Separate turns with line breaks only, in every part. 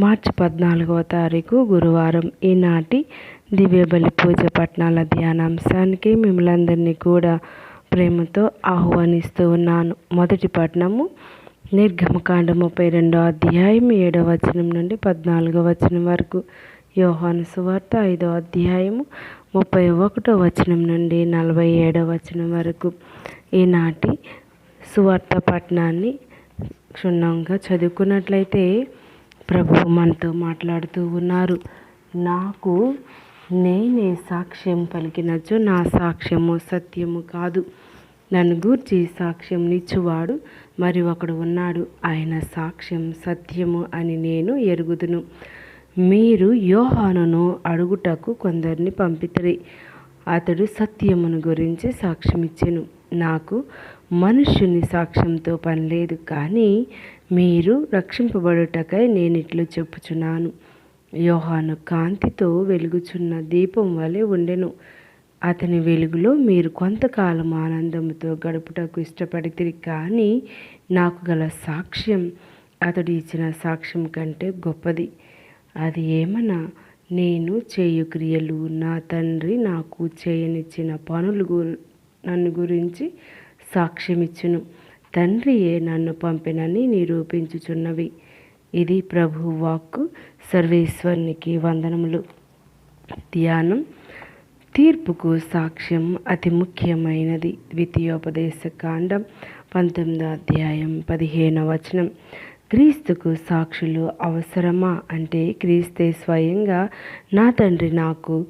మార్చి పద్నాలుగవ తారీఖు గురువారం ఈనాటి దివ్య బలి పూజ పట్నాల ధ్యానాంశానికి మిమ్మల్ని అందరినీ కూడా ప్రేమతో ఆహ్వానిస్తూ ఉన్నాను. మొదటి పట్నము నిర్గమకాండ ముప్పై రెండో అధ్యాయం ఏడవ వచనం నుండి పద్నాలుగో వచనం వరకు. యోహాను సువార్త ఐదో అధ్యాయము ముప్పై ఒకటో వచనం నుండి నలభై ఏడో వచనం వరకు. ఈనాటి సువార్త పట్నాన్ని క్షుణ్ణంగా చదువుకున్నట్లయితే ప్రభువు మనతో మాట్లాడుతూ ఉన్నారు. నాకు నేనే సాక్ష్యం పలికినచో నా సాక్ష్యము సత్యము కాదు. నన్ను గూర్చి సాక్ష్యం నిచ్చువాడు మరి ఒకడు ఉన్నాడు. ఆయన సాక్ష్యం సత్యము అని నేను ఎరుగుదును. మీరు యోహానును అడుగుటకు కొందరిని పంపితరి. అతడు సత్యమును గురించి సాక్ష్యమిచ్చెను. నాకు మనుష్యుని సాక్ష్యంతో పని లేదు కానీ మీరు రక్షింపబడుటకై నేను ఇట్లు చెప్పుచున్నాను. యోహాను కాంతితో వెలుగుచున్న దీపం వలె ఉండెను. అతని వెలుగులో మీరు కొంతకాలం ఆనందంతో గడుపుటకు ఇష్టపడితే కానీ నాకు గల సాక్ష్యం అతడు ఇచ్చిన సాక్ష్యం కంటే గొప్పది. అది ఏమన్నా నేను చేయు క్రియలు నా తండ్రి నాకు చేయనిచ్చిన పనులు గు- నన్ను గురించి సాక్ష్యమిచ్చును. తండ్రియే నన్ను పంపినని నిరూపించుచున్నవి. ఇది ప్రభు వాక్కు సర్వేశ్వరునికి వందనములు. ధ్యానం. తీర్పుకు సాక్ష్యం అతి ముఖ్యమైనది. ద్వితీయోపదేశ కాండం పంతొమ్మిదో అధ్యాయం పదిహేనవ వచనం. క్రీస్తుకు సాక్షులు అవసరమా? అంటే క్రీస్తే స్వయంగా నా తండ్రి నాకు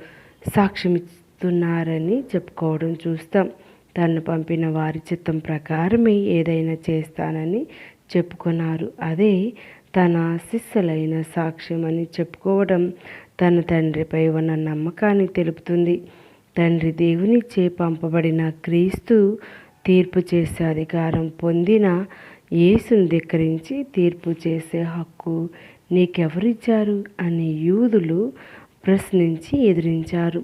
సాక్ష్యమిస్తున్నారని చెప్పుకోవడం చూస్తాం. తను పంపిన వారి చిత్తం ప్రకారమే ఏదైనా చేస్తానని చెప్పుకున్నారు. అదే తన శిష్యులైన సాక్ష్యం అని చెప్పుకోవడం తన తండ్రిపై ఉన్న నమ్మకాన్ని తెలుపుతుంది. తండ్రి దేవునిచే పంపబడిన క్రీస్తు తీర్పు చేసే అధికారం పొందిన యేసును ధిక్కరించి తీర్పు చేసే హక్కు నీకెవరిచ్చారు? అని యూదులు ప్రశ్నించి ఎదిరించారు.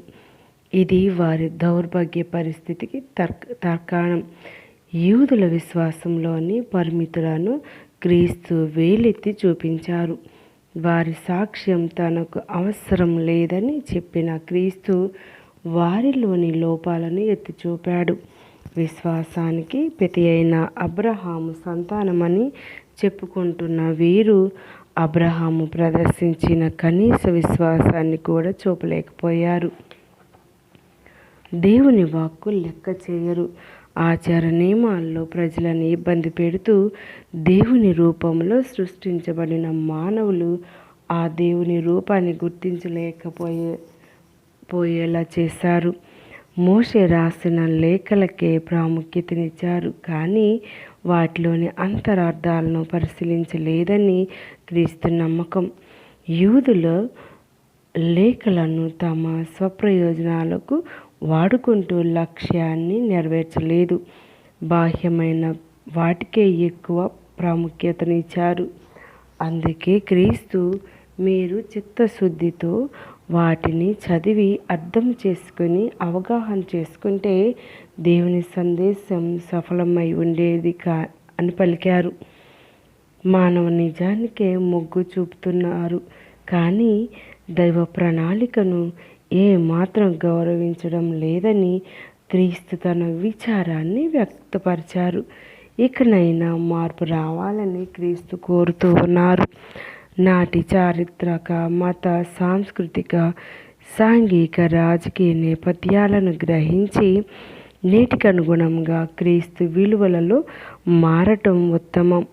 ఇది వారి దౌర్భాగ్య పరిస్థితికి తర్క తర్కాణం. యూదుల విశ్వాసంలోని పరిమితులను క్రీస్తు వేలెత్తి చూపించారు. వారి సాక్ష్యం తనకు అవసరం లేదని చెప్పిన క్రీస్తు వారిలోని లోపాలను ఎత్తి చూపాడు విశ్వాసానికి ప్రతి అయిన అబ్రహాము సంతానమని చెప్పుకుంటున్న వీరు అబ్రహాము ప్రదర్శించిన కనీస విశ్వాసాన్ని కూడా చూపలేకపోయారు. దేవుని వాక్కు లెక్క చేయరు. ఆచార నియమాల్లో ప్రజలను ఇబ్బంది పెడుతూ దేవుని రూపంలో సృష్టించబడిన మానవులు ఆ దేవుని రూపాన్ని గుర్తించలేకపోయే పోయేలా చేశారు. మోషే రాసిన లేఖలకే ప్రాముఖ్యతనిచ్చారు. కానీ వాటిలోని అంతరార్థాలను పరిశీలించలేదని క్రీస్తు నమ్మకం. యూదుల లేఖలను తమ స్వప్రయోజనాలకు వాడుకుంటూ లక్ష్యాన్ని నెరవేర్చలేదు. బాహ్యమైన వాటికే ఎక్కువ ప్రాముఖ్యతనిచ్చారు. అందుకే క్రీస్తు మీరు చిత్తశుద్ధితో వాటిని చదివి అర్థం చేసుకొని అవగాహన చేసుకుంటే దేవుని సందేశం సఫలమై ఉండేది కా అని పలికారు. మానవ నిజానికే మొగ్గు చూపుతున్నారు. కానీ దైవ ప్రణాళికను ఏ మాత్రం గౌరవించడం లేదని క్రీస్తు తన విచారాన్ని వ్యక్తపరిచారు. ఇకనైనా మార్పు రావాలని క్రీస్తు కోరుతూ ఉన్నారు. నాటి చారిత్రక మత సాంస్కృతిక సాంఘిక రాజకీయ నేపథ్యాలను గ్రహించి నేటికి అనుగుణంగా క్రీస్తు విలువలలో మారటం ఉత్తమం.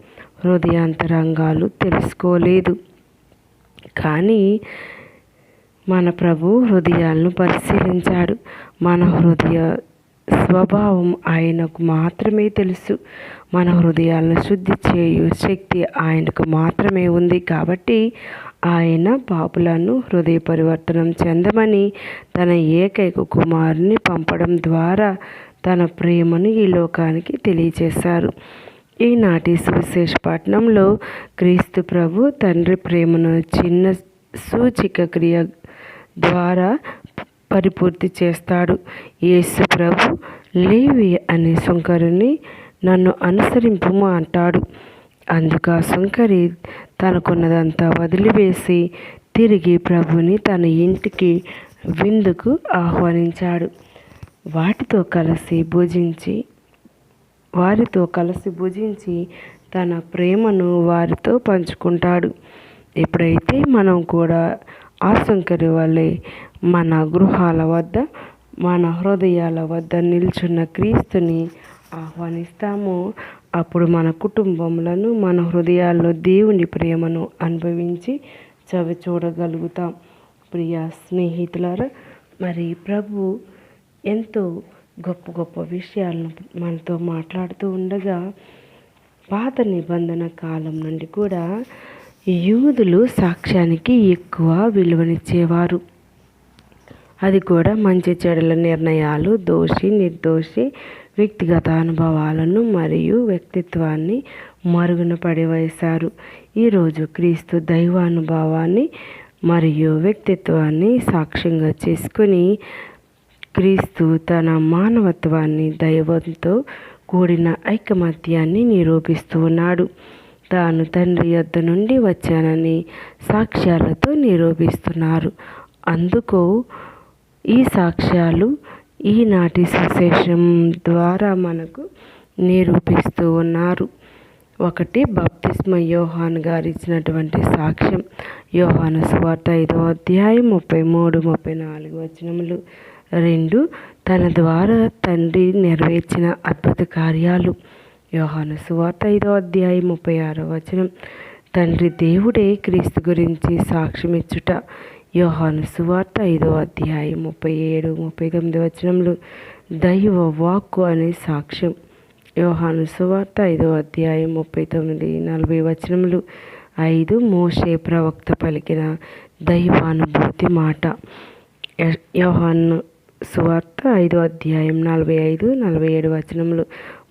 హృదయాంతరంగాలు తెలుసుకోలేదు. కానీ మన ప్రభు హృదయాలను పరిశీలించాడు. మన హృదయ స్వభావం ఆయనకు మాత్రమే తెలుసు. మన హృదయాలను శుద్ధి చేయు శక్తి ఆయనకు మాత్రమే ఉంది కాబట్టి ఆయన పాపులను హృదయ పరివర్తనం చెందమని తన ఏకైక కుమారుని పంపడం ద్వారా తన ప్రేమను ఈ లోకానికి తెలియజేశారు ఈనాటి సువిశేష పట్టణంలో క్రీస్తు ప్రభు తండ్రి ప్రేమను చిన్న సూచిక క్రియ ద్వారా పరిపూర్తి చేస్తాడు. యేసు ప్రభు లేవి అనే సుంకరుని నన్ను అనుసరింపుము అంటాడు. అందుకు ఆ సుంకరి తనకున్నదంతా వదిలివేసి తిరిగి ప్రభుని తన ఇంటికి విందుకు ఆహ్వానించాడు. వాటితో కలిసి భుజించి వారితో కలిసి భుజించి తన ప్రేమను వారితో పంచుకుంటాడు. ఎప్పుడైతే మనం కూడా ఆ వల్లే మన గృహాల వద్ద మన హృదయాల వద్ద నిల్చున్న క్రీస్తుని ఆహ్వానిస్తామో. అప్పుడు మన కుటుంబములను మన హృదయాల్లో దేవుని ప్రేమను అనుభవించి చవి చూడగలుగుతాం. ప్రియ స్నేహితులారా మరి ప్రభు ఎంతో గొప్ప గొప్ప విషయాలను మనతో మాట్లాడుతూ ఉండగా పాత నిబంధన కాలం నుండి కూడా యూదులు సాక్ష్యానికి ఎక్కువ విలువనిచ్చేవారు. అది కూడా మంచి చెడుల నిర్ణయాలు దోషి నిర్దోషి వ్యక్తిగత అనుభవాలను మరియు వ్యక్తిత్వాన్ని మరుగున పడివేశారు. ఈరోజు క్రీస్తు దైవానుభవాన్ని మరియు వ్యక్తిత్వాన్ని సాక్ష్యంగా చేసుకుని క్రీస్తు తన మానవత్వాన్ని దైవంతో కూడిన ఐకమత్యాన్ని నిరూపిస్తూ ఉన్నాడు. తాను తండ్రి యొద్ద నుండి వచ్చానని సాక్ష్యాలతో నిరూపిస్తున్నారు. అందుకు ఈ సాక్ష్యాలు ఈనాటి సుశేషం ద్వారా మనకు నిరూపిస్తూ ఉన్నారు. ఒకటి బప్తిస్మ యోహాన్ గారు ఇచ్చినటువంటి సాక్ష్యం. యోహాను సువార్త ఐదో అధ్యాయం ముప్పై మూడు ముప్పై నాలుగు వచనములు. రెండు తన ద్వారా తండ్రి నెరవేర్చిన అద్భుత కార్యాలు. యోహాను సువార్త ఐదో అధ్యాయం ముప్పై ఆరో వచనం. తండ్రి దేవుడే క్రీస్తు గురించి సాక్ష్యమిచ్చుట. యోహాను సువార్త ఐదో అధ్యాయం ముప్పై ఏడు ముప్పై తొమ్మిది వచనంలో దైవ వాక్కు అనే సాక్ష్యం. యోహాను సువార్త ఐదో అధ్యాయం ముప్పై తొమ్మిది నలభై వచనములు ఐదు మోషే ప్రవక్త పలికిన దైవానుభూతి మాట. యోహాను సువార్త ఐదో అధ్యాయం నలభై ఐదు నలభై ఏడు వచనములు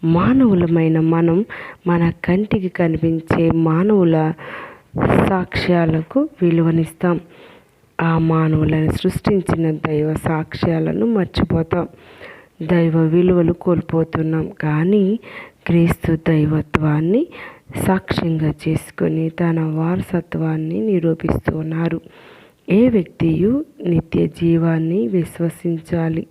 మానవులమైన మనం మన కంటికి కనిపించే మానవుల సాక్ష్యాలకు విలువనిస్తాం. ఆ మానవులను సృష్టించిన దైవ సాక్ష్యాలను మర్చిపోతాం. దైవ విలువలు కోల్పోతున్నాం. కానీ క్రీస్తు దైవత్వాన్ని సాక్ష్యంగా చేసుకొని తన వారసత్వాన్ని నిరూపిస్తున్నారు ఏ వ్యక్తియు నిత్య జీవాన్ని విశ్వసించాలి?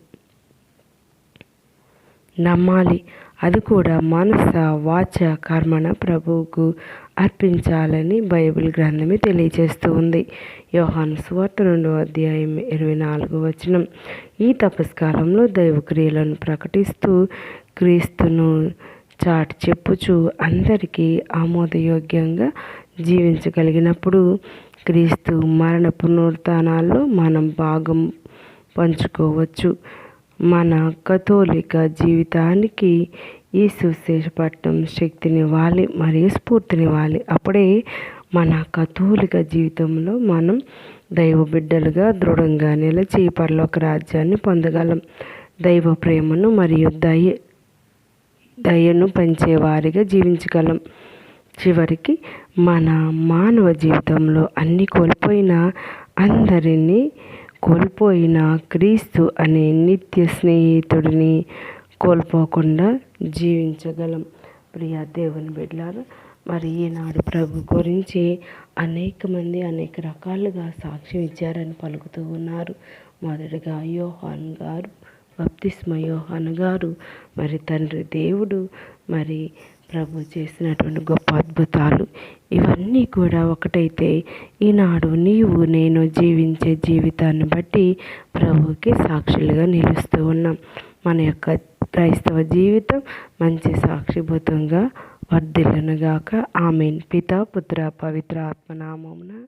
నమ్మాలి. అది కూడా మనస వాచ కర్మణ ప్రభువుకు అర్పించాలని బైబిల్ గ్రంథమే తెలియజేస్తూ ఉంది. యోహాను సువార్త రెండవ అధ్యాయం ఇరవై నాలుగు వచనం. ఈ తపస్కాలంలో దైవక్రియలను ప్రకటిస్తూ క్రీస్తును చాటి చెప్పుచు అందరికీ ఆమోదయోగ్యంగా జీవించగలిగినప్పుడు క్రీస్తు మరణ పునరుత్నాల్లో మనం భాగం పంచుకోవచ్చు. మన కథోలిక జీవితానికి ఈ సుశేషపట్నం శక్తినివ్వాలి మరియు స్ఫూర్తినివ్వాలి అప్పుడే మన కథోలిక జీవితంలో మనం దైవ బిడ్డలుగా దృఢంగా నిలిచి పరలోక రాజ్యాన్ని పొందగలం. దైవ ప్రేమను మరియు దయ దయను పంచేవారిగా జీవించగలం. చివరికి మన మానవ జీవితంలో అన్ని కోల్పోయిన అందరినీ కోల్పోయిన క్రీస్తు అనే నిత్య స్నేహితుడిని కోల్పోకుండా జీవించగలం. ప్రియా దేవుని బిడ్డలారు మరి ఈనాడు ప్రభు గురించి అనేక మంది అనేక రకాలుగా సాక్ష్యం ఇచ్చారని పలుకుతూ ఉన్నారు. మొదటగా యోహాన్ గారు బప్తిస్మ యోహాన్ గారు మరి తండ్రి దేవుడు మరి ప్రభు చేసినటువంటి గొప్ప అద్భుతాలు ఇవన్నీ కూడా ఒకటైతే ఈనాడు నీవు నేను జీవించే జీవితాన్ని బట్టి ప్రభుకి సాక్షులుగా నిలుస్తూ ఉన్నాం. మన యొక్క క్రైస్తవ జీవితం మంచి సాక్షిభూతంగా వర్ధిల్లునుగాక. ఆమెన్. పిత పుత్ర పవిత్ర ఆత్మనామమున